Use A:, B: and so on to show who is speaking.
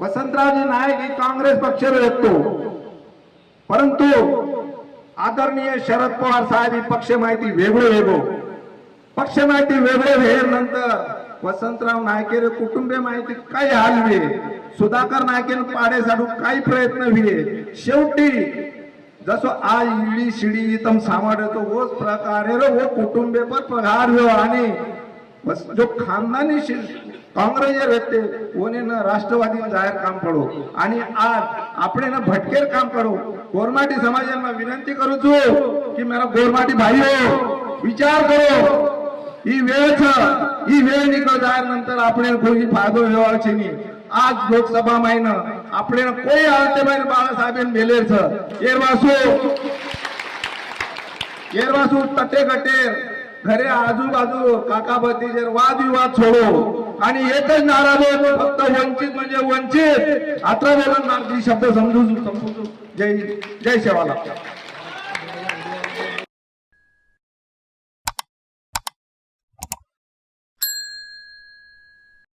A: वसंतरावजी नाईक ही काँग्रेस पक्षाला व्यक्तो परंतु आदरणीय शरद पवार साहेब ही पक्ष माहिती वेगळे वेगळो पक्ष माहिती वेगळे वेळ नंतर वसंतराव नायकेर कुटुंबे माहिती काय हलवे सुधाकर नायकेन पाड्यासाठी काही प्रयत्न व्हिये शेवटी जसो आज इडी शिडी तम सामाड होच वोच प्रकारे रो वो कुटुंबे पर पगार व्यो आणि बस जो खानदानी काँग्रेस जे व्यक्ती कोणी જાહેર કામ પડો. અને આજ આપણે ભટકેર કામ કરો. ગોરમાટી સમાજમાં વિનંતી કરું છું કે મારા ગોરમાટી ભાઈઓ, વિચાર કરો. ઈ વેળ છે, ઈ વેળ નીકળ. જાય નંતર આપણે કોઈ ફાયદો લેવાનો છે નહીં. આજ લોકસભામાં એને આપણે કોઈ હાલતે ભાઈ બાળા સાહેબ મેલે છે. એરવાસુ એરવાસુ તટે કટેર घरे आजूबाजू काका भतीजे वादविवाद सोडो आणि एकच नाराज दे फक्त वंचित म्हणजे वंचित. अठरा बोलून शब्द समजू समजू जय जय शेवाला